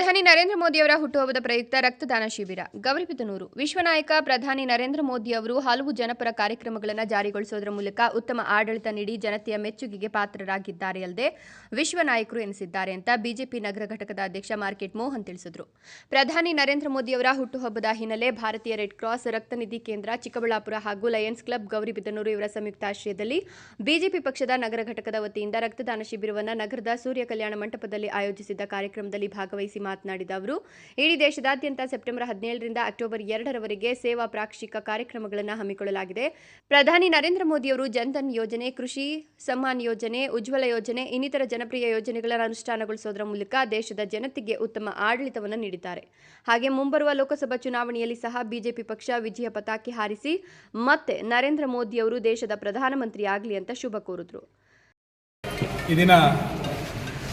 tres ಪ್ರಧಾನಿ ನರೇಂದ್ರ ಮೋದಿಯವರ ಹುಟ್ಟುಹಬ್ಬದ ಪ್ರಯುಕ್ತ ರಕ್ತದಾನ ಶಿಬಿರ. ಗೌರಿಬಿದನೂರು ವಿಶ್ವನಾಯಕ ಪ್ರಧಾನಿ ನರೇಂದ್ರ ಮೋದಿ ಅವರು ಹಲವು ಜನಪರ ಕಾರ್ಯಕ್ರಮಗಳನ್ನು ಜಾರಿಗೊಳಿಸುವುದರ ಮೂಲಕ ಉತ್ತಮ ಆಡಳಿತ ನೀಡಿ ಜನತೆಯ ಮೆಚ್ಚುಗೆಗೆ ಪಾತ್ರರಾಗಿದ್ದಾರೆ ಅಲ್ಲದೆ ವಿಶ್ವ ನಾಯಕರು ಎನಿಸಿದ್ದಾರೆ ಅಂತ ಬಿಜೆಪಿ ನಗರ ಘಟಕದ ಅಧ್ಯಕ್ಷ ಮಾರ್ಕೆಟ್ ಮೋಹನ್ ತಿಳಿಸಿದರು. ಪ್ರಧಾನಿ ನರೇಂದ್ರ ಮೋದಿಯವರ ಹುಟ್ಟುಹಬ್ಬದ ಹಿನ್ನೆಲೆ ಭಾರತೀಯ ರೆಡ್ ಕ್ರಾಸ್ ರಕ್ತನಿಧಿ ಕೇಂದ್ರ ಚಿಕ್ಕಬಳ್ಳಾಪುರ ಹಾಗೂ ಲಯನ್ಸ್ ಕ್ಲಬ್ ಗೌರಿಬಿದನೂರು ಇವರ ಸಂಯುಕ್ತ ಆಶ್ರಯದಲ್ಲಿ ಬಿಜೆಪಿ ಪಕ್ಷದ ನಗರ ಘಟಕದ ವತಿಯಿಂದ ರಕ್ತದಾನ ಶಿಬಿರವನ್ನು ನಗರದ ಸೂರ್ಯ ಕಲ್ಯಾಣ ಮಂಟಪದಲ್ಲಿ ಆಯೋಜಿಸಿದ್ದ ಕಾರ್ಯಕ್ರಮದಲ್ಲಿ ಭಾಗವಹಿಸಿ ಮಾತನಾಡಿದ ಅವರು, ಇಡೀ ದೇಶದಾದ್ಯಂತ ಸೆಪ್ಟೆಂಬರ್ ಹದಿನೇಳರಿಂದ ಅಕ್ಟೋಬರ್ ಎರಡರವರೆಗೆ ಸೇವಾ ಪ್ರಾಕ್ಷಿಕ ಕಾರ್ಯಕ್ರಮಗಳನ್ನು ಹಮ್ಮಿಕೊಳ್ಳಲಾಗಿದೆ. ಪ್ರಧಾನಿ ನರೇಂದ್ರ ಮೋದಿಯವರು ಜನ್ಧನ್ ಯೋಜನೆ, ಕೃಷಿ ಸಮ್ಮಾನ್ ಯೋಜನೆ, ಉಜ್ವಲ ಯೋಜನೆ, ಇನ್ನಿತರ ಜನಪ್ರಿಯ ಯೋಜನೆಗಳನ್ನು ಅನುಷ್ಠಾನಗೊಳಿಸುವುದರ ಮೂಲಕ ದೇಶದ ಜನತೆಗೆ ಉತ್ತಮ ಆಡಳಿತವನ್ನು ನೀಡಿದ್ದಾರೆ. ಹಾಗೆ ಮುಂಬರುವ ಲೋಕಸಭಾ ಚುನಾವಣೆಯಲ್ಲಿ ಸಹ ಬಿಜೆಪಿ ಪಕ್ಷ ವಿಜಯ ಪತಾಕೆ ಹಾರಿಸಿ, ಮತ್ತೆ ನರೇಂದ್ರ ಮೋದಿಯವರು ದೇಶದ ಪ್ರಧಾನಮಂತ್ರಿ ಆಗಲಿ ಅಂತ ಶುಭ ಕೋರಿದ್ರು.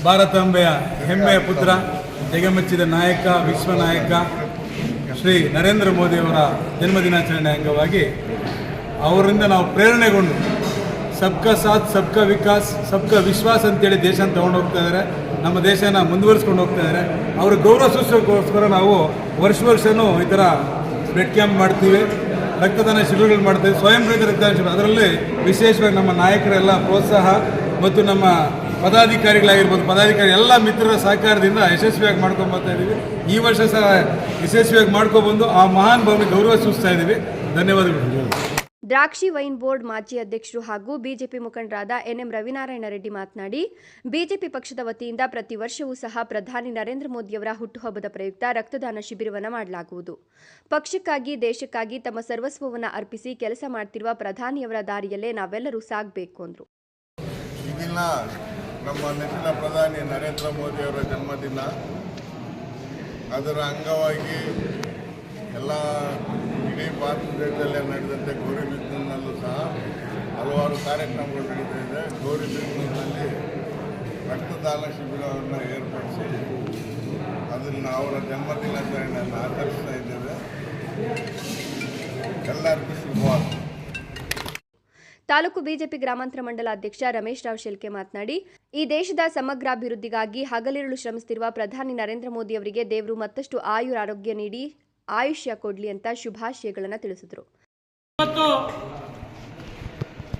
ಭಾರತಾಂಬೆಯ ಹೆಮ್ಮೆಯ ಪುತ್ರ ಜಗಮೆಚ್ಚಿದ ನಾಯಕ, ವಿಶ್ವ ನಾಯಕ ಶ್ರೀ ನರೇಂದ್ರ ಮೋದಿಯವರ ಜನ್ಮದಿನಾಚರಣೆ ಅಂಗವಾಗಿ ಅವರಿಂದ ನಾವು ಪ್ರೇರಣೆಗೊಂಡು ಸಬ್ಕಾ ಸಾಥ್, ಸಬ್ಕಾ ವಿಕಾಸ್, ಸಬ್ಕಾ ವಿಶ್ವಾಸ್ ಅಂತೇಳಿ ದೇಶನ ತಗೊಂಡು ಹೋಗ್ತಾ ಇದ್ದಾರೆ ನಮ್ಮ ದೇಶನ ಮುಂದುವರಿಸ್ಕೊಂಡು ಹೋಗ್ತಾ ಇದ್ದಾರೆ ಅವರ ಗೌರವ ಸೂಚಕೋಸ್ಕರ ನಾವು ವರ್ಷ ವರ್ಷವೂ ಈ ಥರ ಬ್ಲಡ್ ಕ್ಯಾಂಪ್ ಮಾಡ್ತೀವಿ. ರಕ್ತದಾನ ಶಿಬಿರಗಳು ಮಾಡ್ತೀವಿ. ಸ್ವಯಂ ಪ್ರೇರಿತ ರಕ್ತದಾನ ಶಿಬಿರ. ಅದರಲ್ಲಿ ವಿಶೇಷವಾಗಿ ನಮ್ಮ ನಾಯಕರೆಲ್ಲ ಪ್ರೋತ್ಸಾಹ ಮತ್ತು ನಮ್ಮ ಪದಾಧಿಕಾರಿಗಳಾಗಿರ್ಬೋದು ಪದಾಧಿಕಾರಿ ಎಲ್ಲ ಮಿತ್ರರ ಸಹಕಾರದಿಂದ ಯಶಸ್ವಿಯಾಗಿ ಮಾಡ್ಕೊಂಬರ್ತಾ ಇದ್ದೀವಿ ಈ ವರ್ಷ ಸಹ ಯಶಸ್ವಿಯಾಗಿ ಮಾಡ್ಕೊಬಂದು ಆ ಮಹಾನ್ ಭಾವನೆ ಗೌರವ ಸೂಚಿಸ್ತಾ ಇದ್ದೀವಿ ಧನ್ಯವಾದಗಳು. ದ್ರಾಕ್ಷಿ ವೈನ್ ಬೋರ್ಡ್ ಮಾಜಿ ಅಧ್ಯಕ್ಷರು ಹಾಗೂ ಬಿಜೆಪಿ ಮುಖಂಡರಾದ ಎನ್ಎಂ ರವಿನಾರಾಯಣ ರೆಡ್ಡಿ ಮಾತನಾಡಿ ಬಿಜೆಪಿ ಪಕ್ಷದ ವತಿಯಿಂದ ಪ್ರತಿ ವರ್ಷವೂ ಸಹ ಪ್ರಧಾನಿ ನರೇಂದ್ರ ಮೋದಿಯವರ ಹುಟ್ಟುಹಬ್ಬದ ಪ್ರಯುಕ್ತ ರಕ್ತದಾನ ಶಿಬಿರವನ್ನು ಮಾಡಲಾಗುವುದು. ಪಕ್ಷಕ್ಕಾಗಿ ದೇಶಕ್ಕಾಗಿ ತಮ್ಮ ಸರ್ವಸ್ವವನ್ನು ಅರ್ಪಿಸಿ ಕೆಲಸ ಮಾಡ್ತಿರುವ ಪ್ರಧಾನಿಯವರ ದಾರಿಯಲ್ಲೇ ನಾವೆಲ್ಲರೂ ಸಾಗಬೇಕು ಅಂದರು. ನಮ್ಮ ನೆಚ್ಚಿನ ಪ್ರಧಾನಿ ನರೇಂದ್ರ ಮೋದಿಯವರ ಜನ್ಮದಿನ. ಅದರ ಅಂಗವಾಗಿ ಎಲ್ಲ ಇಡೀ ಭಾರತ ದೇಶದಲ್ಲೇ ನಡೆದಂತೆ ಗೌರಿ ಗೌರಿಬಿದನೂರಿನಲ್ಲೂ ಸಹ ಹಲವಾರು ಕಾರ್ಯಕ್ರಮಗಳು ನಡೀತಾ ಇದೆ. ಗೌರಿ ಗೌರಿಬಿದನೂರಿನಲ್ಲಿ ರಕ್ತದಾನ ಶಿಬಿರವನ್ನು ಏರ್ಪಡಿಸಿ ಅದನ್ನು ಅವರ ಜನ್ಮದಿನಾಚರಣೆಯನ್ನು ಆಚರಿಸ್ತಾ ಇದ್ದೇವೆ. ಎಲ್ಲರಿಗೂ ಶುಭವಾಗಲಿ. ತಾಲೂಕು ಬಿಜೆಪಿ ಗ್ರಾಮಾಂತರ ಮಂಡಲ ಅಧ್ಯಕ್ಷ ರಮೇಶ್ ರಾವ್ ಶೆಲ್ಕೆ ಮಾತನಾಡಿ, ಈ ದೇಶದ ಸಮಗ್ರಾಭಿವೃದ್ಧಿಗಾಗಿ ಹಗಲಿರುಳು ಶ್ರಮಿಸುತ್ತಿರುವ ಪ್ರಧಾನಿ ನರೇಂದ್ರ ಮೋದಿ ಅವರಿಗೆ ದೇವರು ಮತ್ತಷ್ಟು ಆಯುರಾರೋಗ್ಯ ನೀಡಿ, ಆಯುಷ್ಯ ಕೊಡಲಿ ಅಂತ ಶುಭಾಶಯಗಳನ್ನು ತಿಳಿಸಿದರು.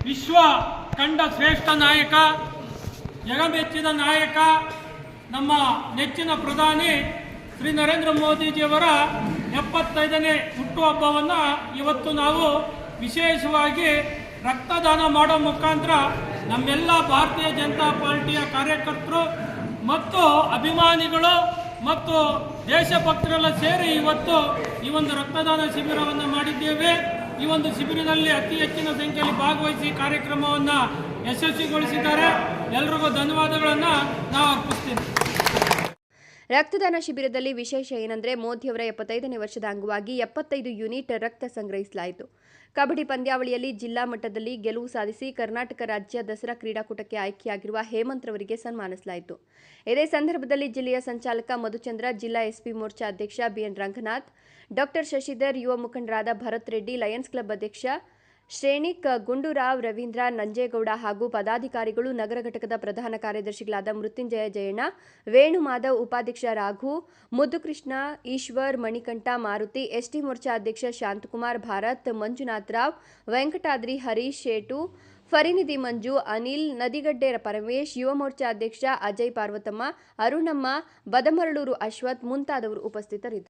ವಿಶ್ವ ಕಂಡ ಶ್ರೇಷ್ಠ ನಾಯಕ ಜಗಮೆಚ್ಚಿದ ನಾಯಕ, ನಮ್ಮ ನೆಚ್ಚಿನ ಪ್ರಧಾನಿ ಶ್ರೀ ನರೇಂದ್ರ ಮೋದಿಜಿಯವರ ಎಪ್ಪತ್ತೈದನೇ ಹುಟ್ಟುಹಬ್ಬವನ್ನು ಇವತ್ತು ನಾವು ವಿಶೇಷವಾಗಿ ರಕ್ತದಾನ ಮಾಡೋ ಮುಖಾಂತರ ನಮ್ಮೆಲ್ಲ ಭಾರತೀಯ ಜನತಾ ಪಾರ್ಟಿಯ ಕಾರ್ಯಕರ್ತರು ಮತ್ತು ಅಭಿಮಾನಿಗಳು ಮತ್ತು ದೇಶಭಕ್ತರೆಲ್ಲ ಸೇರಿ ಇವತ್ತು ಈ ಒಂದು ರಕ್ತದಾನ ಶಿಬಿರವನ್ನು ಮಾಡಿದ್ದೇವೆ. ಈ ಒಂದು ಶಿಬಿರದಲ್ಲಿ ಅತಿ ಹೆಚ್ಚಿನ ಸಂಖ್ಯೆಯಲ್ಲಿ ಭಾಗವಹಿಸಿ ಕಾರ್ಯಕ್ರಮವನ್ನು ಯಶಸ್ವಿಗೊಳಿಸಿದ್ದಾರೆ. ಎಲ್ರಿಗೂ ಧನ್ಯವಾದಗಳನ್ನು ನಾವು ಅರ್ಪಿಸ್ತೀನಿ. ರಕ್ತದಾನ ಶಿಬಿರದಲ್ಲಿ ವಿಶೇಷ ಏನಂದ್ರೆ ಮೋದಿಯವರ ಎಪ್ಪತ್ತೈದನೇ ವರ್ಷದ ಅಂಗವಾಗಿ ಎಪ್ಪತ್ತೈದು ಯೂನಿಟ್ ರಕ್ತ ಸಂಗ್ರಹಿಸಲಾಯಿತು. ಕಬಡ್ಡಿ ಪಂದ್ಯಾವಳಿಯಲ್ಲಿ ಜಿಲ್ಲಾ ಮಟ್ಟದಲ್ಲಿ ಗೆಲುವು ಸಾಧಿಸಿ ಕರ್ನಾಟಕ ರಾಜ್ಯ ದಸರಾ ಕ್ರೀಡಾಕೂಟಕ್ಕೆ ಆಯ್ಕೆಯಾಗಿರುವ ಹೇಮಂತ್ ರವರಿಗೆ ಸನ್ಮಾನಿಸಲಾಯಿತು. ಇದೇ ಸಂದರ್ಭದಲ್ಲಿ ಜಿಲ್ಲೆಯ ಸಂಚಾಲಕ ಮಧುಚಂದ್ರ, ಜಿಲ್ಲಾ ಎಸ್ಪಿ ಮೋರ್ಚಾ ಅಧ್ಯಕ್ಷ ಬಿಎನ್ ರಂಗನಾಥ್, ಡಾಕ್ಟರ್ ಶಶಿಧರ್, ಯುವ ಮುಖಂಡರಾದ ಭರತ್ ರೆಡ್ಡಿ, ಲಯನ್ಸ್ ಕ್ಲಬ್ ಅಧ್ಯಕ್ಷ ಶ್ರೇಣಿಕ್ ಗುಂಡೂರಾವ್ ರವೀಂದ್ರ ನಂಜೇಗೌಡ ಹಾಗೂ ಪದಾಧಿಕಾರಿಗಳು ನಗರ ಘಟಕದ ಪ್ರಧಾನ ಕಾರ್ಯದರ್ಶಿಗಳಾದ ಮೃತ್ಯುಂಜಯ ಜಯಣ್ಣ ವೇಣು ಮಾಧವ್ ಉಪಾಧ್ಯಕ್ಷ ರಾಘು, ಮುದ್ದುಕೃಷ್ಣ, ಈಶ್ವರ್, ಮಣಿಕಂಠ, ಮಾರುತಿ, ಎಸ್ಟಿ ಮೋರ್ಚಾ ಅಧ್ಯಕ್ಷ ಶಾಂತಕುಮಾರ್ ಭಾರತ್, ಮಂಜುನಾಥ್ ರಾವ್, ವೆಂಕಟಾದ್ರಿ ಹರೀಶ್ ಶೇಟು ಫರಿನಿಧಿ ಮಂಜು, ಅನಿಲ್, ನದಿಗಡ್ಡೆ ಪರಮೇಶ್, ಯುವ ಮೋರ್ಚಾ ಅಧ್ಯಕ್ಷ ಅಜಯ್ ಪಾರ್ವತಮ್ಮ, ಅರುಣಮ್ಮ, ಬದಮರಳೂರು ಅಶ್ವಥ್ ಮುಂತಾದವರು ಉಪಸ್ಥಿತರಿದ್ದರು.